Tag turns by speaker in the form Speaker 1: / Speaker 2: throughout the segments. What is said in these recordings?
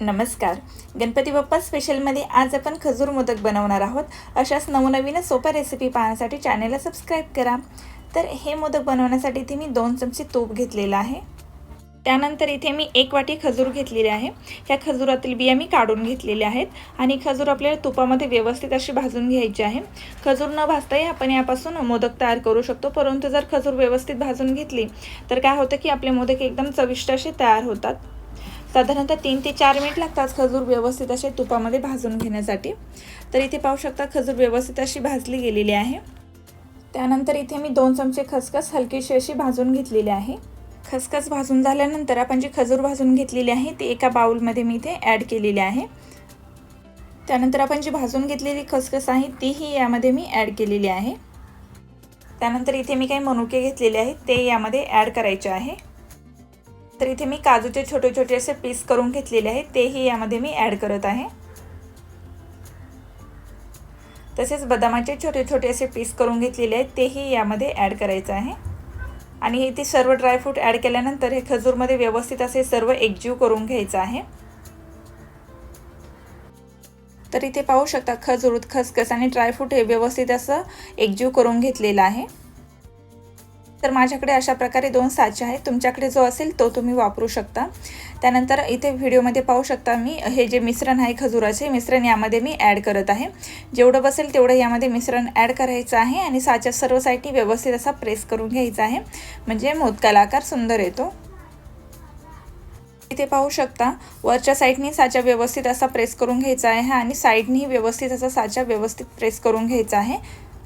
Speaker 1: नमस्कार. गणपती बाप्पा स्पेशलमध्ये आज आपण खजूर मोदक बनवणार आहोत. अशाच नवनवीन सोप्या रेसिपी पाहण्यासाठी चॅनेलला सबस्क्राईब करा. तर हे मोदक बनवण्यासाठी इथे मी दोन चमचे तूप घेतलेलं आहे. त्यानंतर इथे मी एक वाटी खजूर घेतलेली आहे. ह्या खजुरातील बिया मी काढून घेतलेल्या आहेत आणि खजूर आपल्याला तुपामध्ये व्यवस्थित अशी भाजून घ्यायची आहे. खजूर न भाजताही आपण यापासून मोदक तयार करू शकतो. परंतु जर खजूर व्यवस्थित भाजून घेतली तर काय होतं की आपले मोदक एकदम चविष्ट असे तयार होतात. साधारणतः तीन ते चार मिनिट लागतात खजूर व्यवस्थित असे तुपामध्ये भाजून घेण्यासाठी. तर इथे पाहू शकता खजूर व्यवस्थित अशी भाजली गेलेली आहे. त्यानंतर इथे मी दोन चमचे खसखस हलकीशी अशी भाजून घेतलेली आहे. खसखस भाजून झाल्यानंतर आपण जी खजूर भाजून घेतलेली आहे ती एका बाउलमध्ये मी इथे ॲड केलेली आहे. त्यानंतर आपण जी भाजून घेतलेली खसखस आहे तीही यामध्ये मी ॲड केलेली आहे. त्यानंतर इथे मी काही मनुके घेतलेले आहेत ते यामध्ये ॲड करायचे आहे. तर इथे मी काजूचे छोटे छोटे असे पीस करून घेतलेले आहेत. तेही यामध्ये मी ॲड करत आहे. तसेच बदामाचे छोटे छोटे असे पीस करून घेतलेले आहेत. तेही यामध्ये ॲड करायचं आहे. आणि इथे सर्व ड्रायफ्रूट ॲड केल्यानंतर हे खजूरमध्ये व्यवस्थित असे सर्व एकजीव करून घ्यायचं आहे. तर इथे पाहू शकता खजूर खसखस आणि ड्रायफ्रूट हे व्यवस्थित असं एकजीव करून घेतलेलं आहे. तर माझ्याकडे अशा प्रकारे दोन साचे आहेत. तुमच्याकडे जो असेल तो तुम्ही वापरू शकता. त्यानंतर इथे व्हिडिओमध्ये पाहू शकता मी हे जे मिश्रण आहे खजुराचे मिश्रण यामध्ये मी ॲड करत आहे. जेवढं बसेल तेवढं यामध्ये मिश्रण ॲड करायचं आहे आणि साच्या सर्व साईडनी व्यवस्थित असा प्रेस करून घ्यायचा आहे. म्हणजे मोदकाला आकार सुंदर येतो. इथे पाहू शकता वरच्या साईडनी साचा व्यवस्थित असा प्रेस करून घ्यायचा आहे आणि साईडनी व्यवस्थित असा साचा व्यवस्थित प्रेस करून घ्यायचा आहे.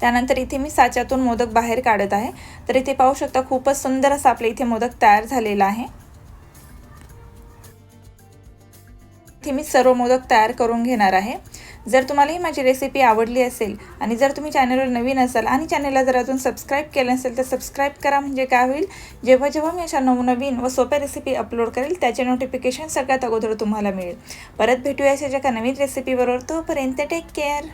Speaker 1: त्यानंतर इथे मी साच्यातून मोदक बाहेर काढत आहे. तर इथे पाहू शकता खूपच सुंदर असा आपल्या इथे मोदक तयार झालेला आहे. इथे मी सर्व मोदक तयार करून घेणार आहे. जर तुम्हाला ही माझी रेसिपी आवडली असेल आणि जर तुम्ही चॅनलवर नवीन असाल आणि चॅनलला जर अजून सबस्क्राईब केलं असेल तर सबस्क्राईब करा म्हणजे काय होईल? जेव्हा जेव्हा मी अशा नवनवीन व सोप्या रेसिपी अपलोड करेल त्याचे नोटिफिकेशन सगळ्यात अगोदर तुम्हाला मिळेल. परत भेटूया अशा एका नवीन रेसिपीबरोबर तोपर्यंत टेक केअर